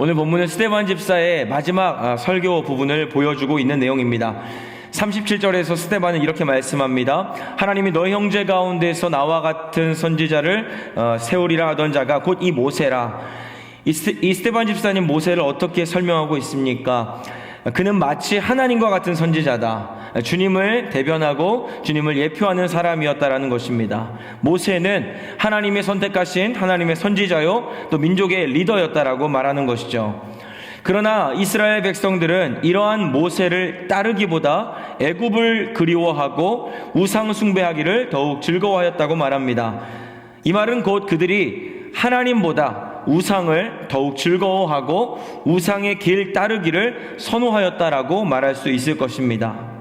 오늘 본문은 스테반 집사의 마지막 아, 설교 부분을 보여주고 있는 내용입니다. 37절에서 스테반은 이렇게 말씀합니다. 하나님이 너희 형제 가운데서 나와 같은 선지자를 어, 세우리라 하던 자가 곧 이 모세라. 이 스테반 집사님 모세를 어떻게 설명하고 있습니까? 그는 마치 하나님과 같은 선지자다. 주님을 대변하고 주님을 예표하는 사람이었다라는 것입니다. 모세는 하나님의 선택하신 하나님의 선지자요 또 민족의 리더였다라고 말하는 것이죠. 그러나 이스라엘 백성들은 이러한 모세를 따르기보다 애굽을 그리워하고 우상 숭배하기를 더욱 즐거워하였다고 말합니다. 이 말은 곧 그들이 하나님보다 우상을 더욱 즐거워하고 우상의 길 따르기를 선호하였다라고 말할 수 있을 것입니다.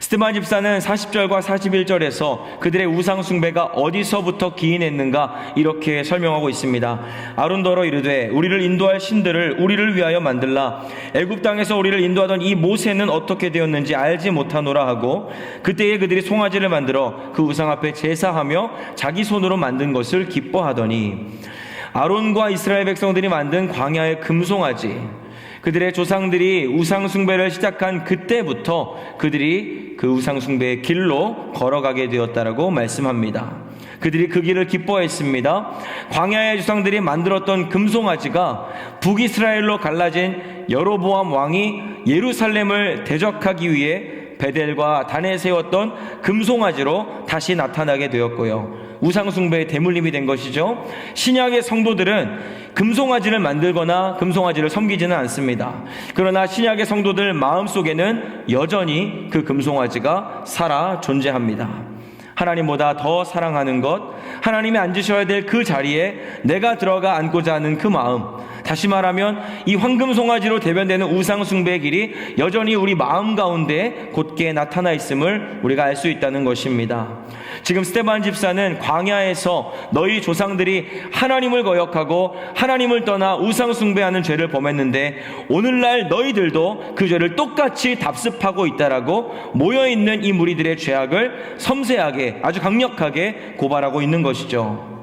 스테반 집사는 40절과 41절에서 그들의 우상 숭배가 어디서부터 기인했는가 이렇게 설명하고 있습니다. 아론더러 이르되 우리를 인도할 신들을 우리를 위하여 만들라 애굽 땅에서 우리를 인도하던 이 모세는 어떻게 되었는지 알지 못하노라 하고 그때에 그들이 송아지를 만들어 그 우상 앞에 제사하며 자기 손으로 만든 것을 기뻐하더니 아론과 이스라엘 백성들이 만든 광야의 금송아지 그들의 조상들이 우상숭배를 시작한 그때부터 그들이 그 우상숭배의 길로 걸어가게 되었다라고 말씀합니다. 그들이 그 길을 기뻐했습니다. 광야의 조상들이 만들었던 금송아지가 북이스라엘로 갈라진 여로보암 왕이 예루살렘을 대적하기 위해 베델과 단에 세웠던 금송아지로 다시 나타나게 되었고요. 우상숭배의 대물림이 된 것이죠. 신약의 성도들은 금송아지를 만들거나 금송아지를 섬기지는 않습니다. 그러나 신약의 성도들 마음속에는 여전히 그 금송아지가 살아 존재합니다. 하나님보다 더 사랑하는 것, 하나님이 앉으셔야 될 그 자리에 내가 들어가 앉고자 하는 그 마음, 다시 말하면 이 황금 송아지로 대변되는 우상 숭배의 길이 여전히 우리 마음 가운데 곧게 나타나 있음을 우리가 알 수 있다는 것입니다. 지금 스테반 집사는 광야에서 너희 조상들이 하나님을 거역하고 하나님을 떠나 우상 숭배하는 죄를 범했는데 오늘날 너희들도 그 죄를 똑같이 답습하고 있다라고 모여 있는 이 무리들의 죄악을 섬세하게 아주 강력하게 고발하고 있는 것이죠.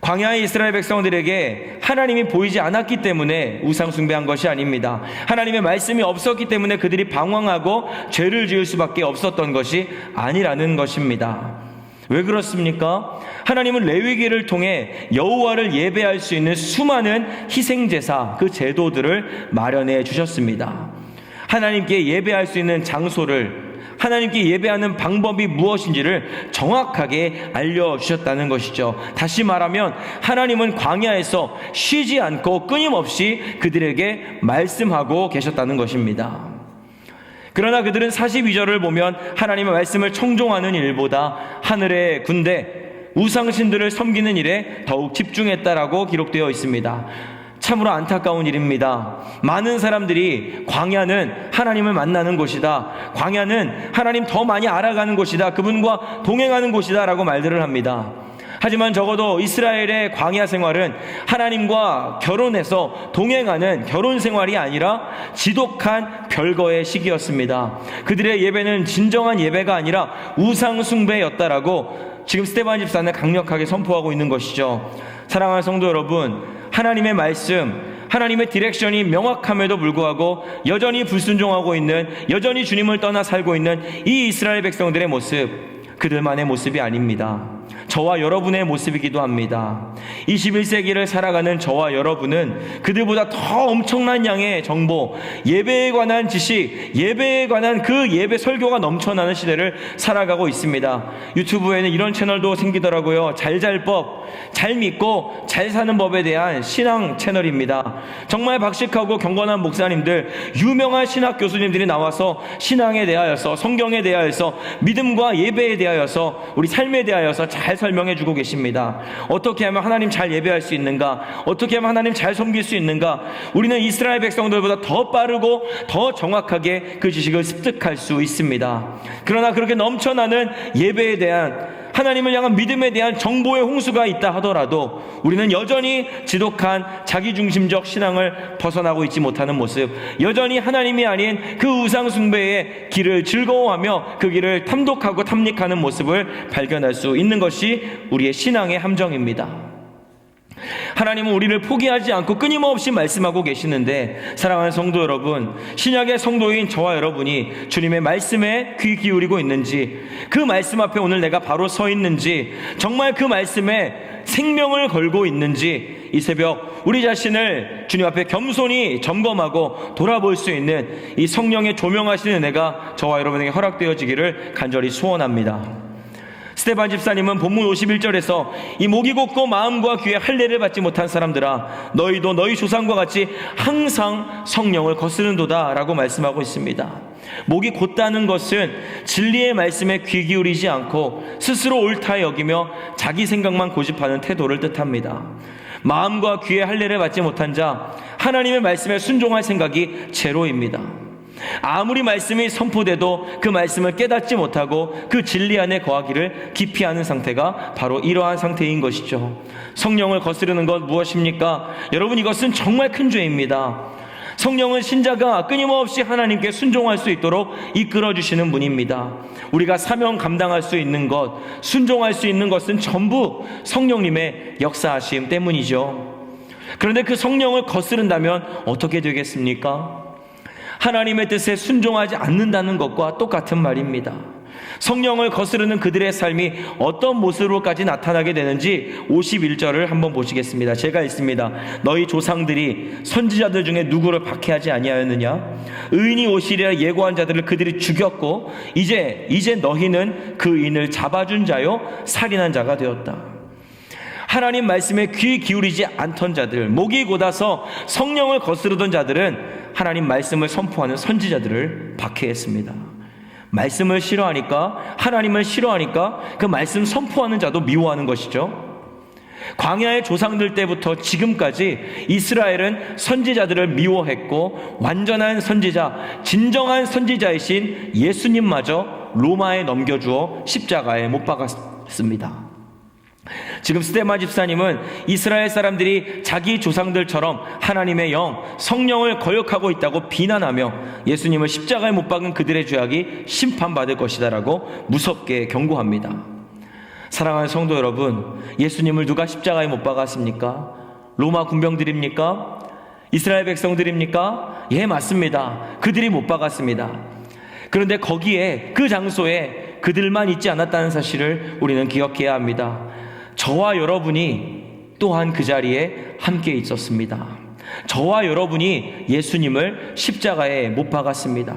광야의 이스라엘 백성들에게 하나님이 보이지 않았기 때문에 우상 숭배한 것이 아닙니다. 하나님의 말씀이 없었기 때문에 그들이 방황하고 죄를 지을 수밖에 없었던 것이 아니라는 것입니다. 왜 그렇습니까? 하나님은 레위기를 통해 여호와를 예배할 수 있는 수많은 희생 제사 그 제도들을 마련해 주셨습니다. 하나님께 예배할 수 있는 장소를 하나님께 예배하는 방법이 무엇인지를 정확하게 알려주셨다는 것이죠. 다시 말하면 하나님은 광야에서 쉬지 않고 끊임없이 그들에게 말씀하고 계셨다는 것입니다. 그러나 그들은 42절을 보면 하나님의 말씀을 청종하는 일보다 하늘의 군대, 우상신들을 섬기는 일에 더욱 집중했다라고 기록되어 있습니다. 참으로 안타까운 일입니다. 많은 사람들이 광야는 하나님을 만나는 곳이다. 광야는 하나님 더 많이 알아가는 곳이다. 그분과 동행하는 곳이다. 라고 말들을 합니다. 하지만 적어도 이스라엘의 광야 생활은 하나님과 결혼해서 동행하는 결혼 생활이 아니라 지독한 별거의 시기였습니다. 그들의 예배는 진정한 예배가 아니라 우상숭배였다라고 지금 스테반 집사는 강력하게 선포하고 있는 것이죠. 사랑하는 성도 여러분, 하나님의 말씀, 하나님의 디렉션이 명확함에도 불구하고 여전히 불순종하고 있는, 여전히 주님을 떠나 살고 있는 이 이스라엘 백성들의 모습, 그들만의 모습이 아닙니다. 저와 여러분의 모습이기도 합니다. 21세기를 살아가는 저와 여러분은 그들보다 더 엄청난 양의 정보, 예배에 관한 지식, 예배에 관한 그 예배 설교가 넘쳐나는 시대를 살아가고 있습니다. 유튜브에는 이런 채널도 생기더라고요. 잘잘법, 잘 믿고 잘 사는 법에 대한 신앙 채널입니다. 정말 박식하고 경건한 목사님들, 유명한 신학 교수님들이 나와서 신앙에 대하여서, 성경에 대하여서, 믿음과 예배에 대하여서, 우리 삶에 대하여서 잘 설명해 주고 계십니다. 어떻게 하면 하나님 잘 예배할 수 있는가? 어떻게 하면 하나님 잘 섬길 수 있는가? 우리는 이스라엘 백성들보다 더 빠르고 더 정확하게 그 지식을 습득할 수 있습니다. 그러나 그렇게 넘쳐나는 예배에 대한 하나님을 향한 믿음에 대한 정보의 홍수가 있다 하더라도 우리는 여전히 지독한 자기중심적 신앙을 벗어나고 있지 못하는 모습, 여전히 하나님이 아닌 그 우상숭배의 길을 즐거워하며 그 길을 탐독하고 탐닉하는 모습을 발견할 수 있는 것이 우리의 신앙의 함정입니다. 하나님은 우리를 포기하지 않고 끊임없이 말씀하고 계시는데 사랑하는 성도 여러분, 신약의 성도인 저와 여러분이 주님의 말씀에 귀 기울이고 있는지 그 말씀 앞에 오늘 내가 바로 서 있는지 정말 그 말씀에 생명을 걸고 있는지 이 새벽 우리 자신을 주님 앞에 겸손히 점검하고 돌아볼 수 있는 이 성령의 조명하시는 은혜가 저와 여러분에게 허락되어지기를 간절히 소원합니다. 스테반 집사님은 본문 51절에서 이 목이 곧고 마음과 귀에 할례를 받지 못한 사람들아 너희도 너희 조상과 같이 항상 성령을 거스른도다라고 말씀하고 있습니다. 목이 곧다는 것은 진리의 말씀에 귀 기울이지 않고 스스로 옳다 여기며 자기 생각만 고집하는 태도를 뜻합니다. 마음과 귀에 할례를 받지 못한 자 하나님의 말씀에 순종할 생각이 제로입니다. 아무리 말씀이 선포돼도 그 말씀을 깨닫지 못하고 그 진리 안에 거하기를 기피하는 상태가 바로 이러한 상태인 것이죠. 성령을 거스르는 것 무엇입니까? 여러분 이것은 정말 큰 죄입니다. 성령은 신자가 끊임없이 하나님께 순종할 수 있도록 이끌어 주시는 분입니다. 우리가 사명 감당할 수 있는 것, 순종할 수 있는 것은 전부 성령님의 역사하심 때문이죠. 그런데 그 성령을 거스른다면 어떻게 되겠습니까? 하나님의 뜻에 순종하지 않는다는 것과 똑같은 말입니다. 성령을 거스르는 그들의 삶이 어떤 모습으로까지 나타나게 되는지 51절을 한번 보시겠습니다. 제가 읽습니다. 너희 조상들이 선지자들 중에 누구를 박해하지 아니하였느냐? 의인이 오시리라 예고한 자들을 그들이 죽였고 이제 이제 너희는 그 인을 잡아준 자요 살인한 자가 되었다. 하나님 말씀에 귀 기울이지 않던 자들, 목이 곧아서 성령을 거스르던 자들은 하나님 말씀을 선포하는 선지자들을 박해했습니다. 말씀을 싫어하니까 하나님을 싫어하니까 그 말씀 선포하는 자도 미워하는 것이죠. 광야의 조상들 때부터 지금까지 이스라엘은 선지자들을 미워했고 완전한 선지자, 진정한 선지자이신 예수님마저 로마에 넘겨주어 십자가에 못 박았습니다. 지금 스테마 집사님은 이스라엘 사람들이 자기 조상들처럼 하나님의 영, 성령을 거역하고 있다고 비난하며 예수님을 십자가에 못 박은 그들의 죄악이 심판받을 것이다라고 무섭게 경고합니다. 사랑하는 성도 여러분, 예수님을 누가 십자가에 못 박았습니까? 로마 군병들입니까? 이스라엘 백성들입니까? 예, 맞습니다. 그들이 못 박았습니다. 그런데 거기에 그 장소에 그들만 있지 않았다는 사실을 우리는 기억해야 합니다. 저와 여러분이 또한 그 자리에 함께 있었습니다. 저와 여러분이 예수님을 십자가에 못 박았습니다.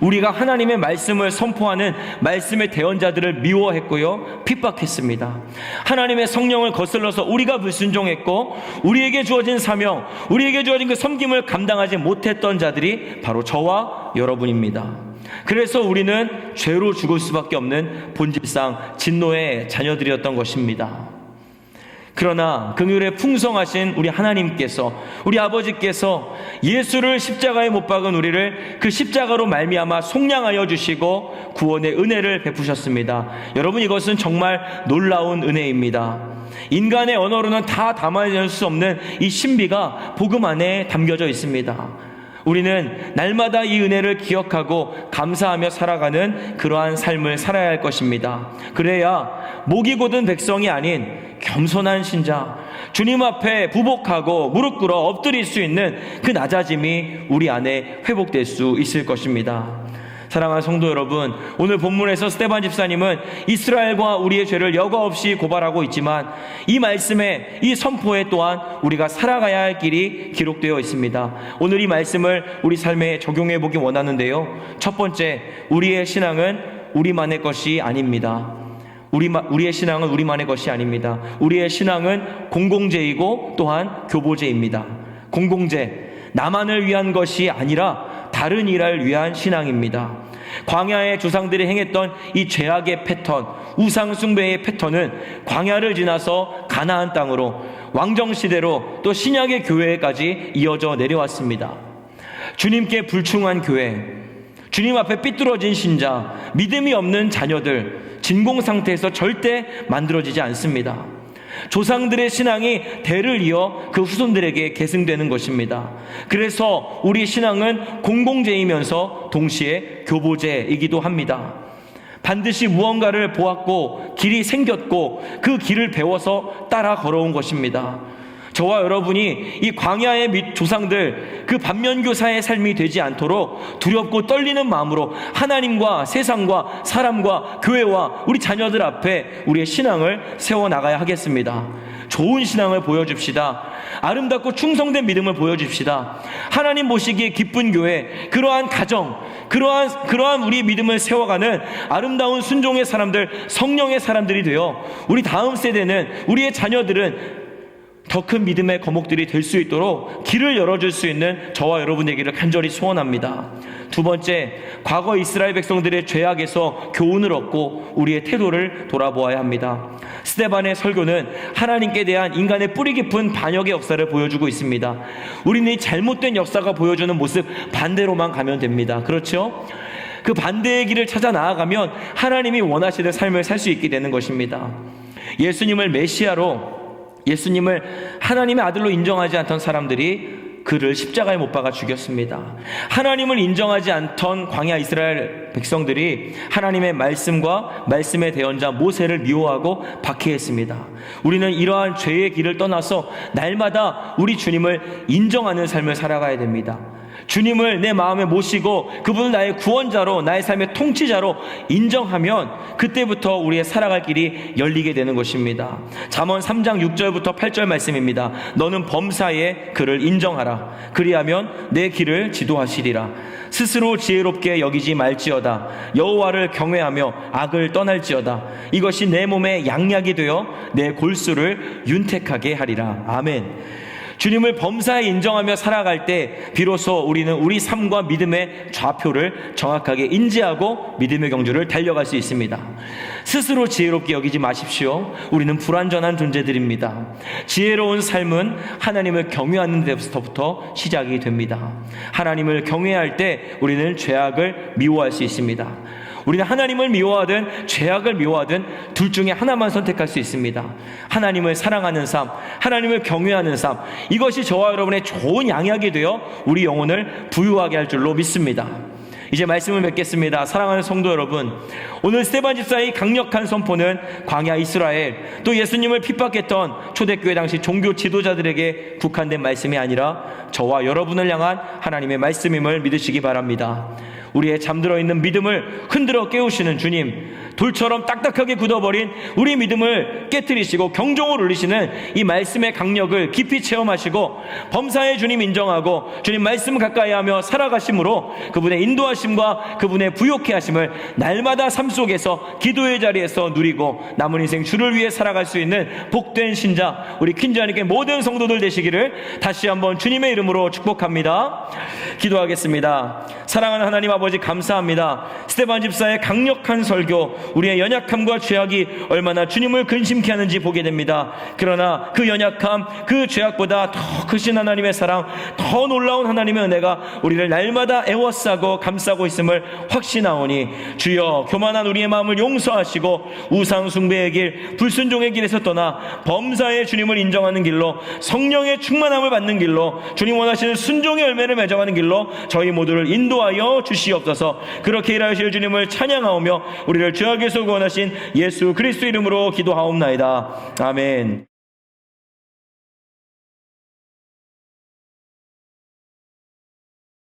우리가 하나님의 말씀을 선포하는 말씀의 대언자들을 미워했고요, 핍박했습니다. 하나님의 성령을 거슬러서 우리가 불순종했고, 우리에게 주어진 사명, 우리에게 주어진 그 섬김을 감당하지 못했던 자들이 바로 저와 여러분입니다. 그래서 우리는 죄로 죽을 수밖에 없는 본질상 진노의 자녀들이었던 것입니다. 그러나 긍휼에 풍성하신 우리 하나님께서 우리 아버지께서 예수를 십자가에 못 박은 우리를 그 십자가로 말미암아 속량하여 주시고 구원의 은혜를 베푸셨습니다. 여러분 이것은 정말 놀라운 은혜입니다. 인간의 언어로는 다 담아낼 수 없는 이 신비가 복음 안에 담겨져 있습니다. 우리는 날마다 이 은혜를 기억하고 감사하며 살아가는 그러한 삶을 살아야 할 것입니다. 그래야 목이 곧은 백성이 아닌 겸손한 신자, 주님 앞에 부복하고 무릎 꿇어 엎드릴 수 있는 그 낮아짐이 우리 안에 회복될 수 있을 것입니다. 사랑하는 성도 여러분, 오늘 본문에서 스테반 집사님은 이스라엘과 우리의 죄를 여과 없이 고발하고 있지만 이 말씀에 이 선포에 또한 우리가 살아가야 할 길이 기록되어 있습니다. 오늘 이 말씀을 우리 삶에 적용해 보기 원하는데요. 첫 번째, 우리의 신앙은 우리만의 것이 아닙니다. 우리 우리의 신앙은 우리만의 것이 아닙니다. 우리의 신앙은 공공재이고 또한 교보제입니다. 공공재 나만을 위한 것이 아니라 다른 일을 위한 신앙입니다. 광야의 조상들이 행했던 이 죄악의 패턴, 우상 숭배의 패턴은 광야를 지나서 가나안 땅으로 왕정 시대로 또 신약의 교회까지 이어져 내려왔습니다. 주님께 불충한 교회, 주님 앞에 삐뚤어진 신자, 믿음이 없는 자녀들, 진공 상태에서 절대 만들어지지 않습니다. 조상들의 신앙이 대를 이어 그 후손들에게 계승되는 것입니다. 그래서 우리 신앙은 공공재이면서 동시에 교보제이기도 합니다. 반드시 무언가를 보았고 길이 생겼고 그 길을 배워서 따라 걸어온 것입니다. 저와 여러분이 이 광야의 밑 조상들 그 반면교사의 삶이 되지 않도록 두렵고 떨리는 마음으로 하나님과 세상과 사람과 교회와 우리 자녀들 앞에 우리의 신앙을 세워 나가야 하겠습니다. 좋은 신앙을 보여줍시다. 아름답고 충성된 믿음을 보여줍시다. 하나님 보시기에 기쁜 교회, 그러한 가정, 그러한 그러한 우리 믿음을 세워가는 아름다운 순종의 사람들, 성령의 사람들이 되어 우리 다음 세대는 우리의 자녀들은 더 큰 믿음의 거목들이 될 수 있도록 길을 열어줄 수 있는 저와 여러분에게를 간절히 소원합니다. 두 번째, 과거 이스라엘 백성들의 죄악에서 교훈을 얻고 우리의 태도를 돌아보아야 합니다. 스테반의 설교는 하나님께 대한 인간의 뿌리 깊은 반역의 역사를 보여주고 있습니다. 우리는 이 잘못된 역사가 보여주는 모습 반대로만 가면 됩니다. 그렇죠? 그 반대의 길을 찾아 나아가면 하나님이 원하시는 삶을 살 수 있게 되는 것입니다. 예수님을 메시아로 예수님을 하나님의 아들로 인정하지 않던 사람들이 그를 십자가에 못 박아 죽였습니다. 하나님을 인정하지 않던 광야 이스라엘 백성들이 하나님의 말씀과 말씀의 대언자 모세를 미워하고 박해했습니다. 우리는 이러한 죄의 길을 떠나서 날마다 우리 주님을 인정하는 삶을 살아가야 됩니다. 주님을 내 마음에 모시고 그분을 나의 구원자로 나의 삶의 통치자로 인정하면 그때부터 우리의 살아갈 길이 열리게 되는 것입니다. 잠언 3장 6절부터 8절 말씀입니다. 너는 범사에 그를 인정하라. 그리하면 내 길을 지도하시리라. 스스로 지혜롭게 여기지 말지어다. 여호와를 경외하며 악을 떠날지어다. 이것이 내 몸에 양약이 되어 내 골수를 윤택하게 하리라. 아멘. 주님을 범사에 인정하며 살아갈 때 비로소 우리는 우리 삶과 믿음의 좌표를 정확하게 인지하고 믿음의 경주를 달려갈 수 있습니다. 스스로 지혜롭게 여기지 마십시오. 우리는 불완전한 존재들입니다. 지혜로운 삶은 하나님을 경외하는 데서부터 시작이 됩니다. 하나님을 경외할 때 우리는 죄악을 미워할 수 있습니다. 우리는 하나님을 미워하든 죄악을 미워하든 둘 중에 하나만 선택할 수 있습니다. 하나님을 사랑하는 삶, 하나님을 경외하는 삶, 이것이 저와 여러분의 좋은 양약이 되어 우리 영혼을 부유하게 할 줄로 믿습니다. 이제 말씀을 맺겠습니다. 사랑하는 성도 여러분, 오늘 스테반 집사의 강력한 선포는 광야 이스라엘 또 예수님을 핍박했던 초대교회 당시 종교 지도자들에게 국한된 말씀이 아니라 저와 여러분을 향한 하나님의 말씀임을 믿으시기 바랍니다. 우리의 잠들어 있는 믿음을 흔들어 깨우시는 주님, 돌처럼 딱딱하게 굳어버린 우리 믿음을 깨뜨리시고 경종을 울리시는 이 말씀의 강력을 깊이 체험하시고 범사의 주님 인정하고 주님 말씀 가까이 하며 살아가심으로 그분의 인도하심과 그분의 부욕해 하심을 날마다 삶 속에서 기도의 자리에서 누리고 남은 인생 주를 위해 살아갈 수 있는 복된 신자 우리 킨자님께 모든 성도들 되시기를 다시 한번 주님의 이름으로 축복합니다. 기도하겠습니다. 사랑하는 하나님 아버지 감사합니다. 스테반 집사의 강력한 설교, 우리의 연약함과 죄악이 얼마나 주님을 근심케 하는지 보게 됩니다. 그러나 그 연약함, 그 죄악보다 더 크신 하나님의 사랑, 더 놀라운 하나님의 은혜가 우리를 날마다 애워싸고 감싸고 있음을 확신하오니 주여 교만한 우리의 마음을 용서하시고 우상 숭배의 길, 불순종의 길에서 떠나 범사의 주님을 인정하는 길로 성령의 충만함을 받는 길로 주님 원하시는 순종의 열매를 맺어가는 길로 저희 모두를 인도하여 주시옵소서. 그렇게 일하실 주님을 찬양하오며 우리를 죄악 에서 구원하신 예수 그리스도 이름으로 기도하옵나이다. 아멘.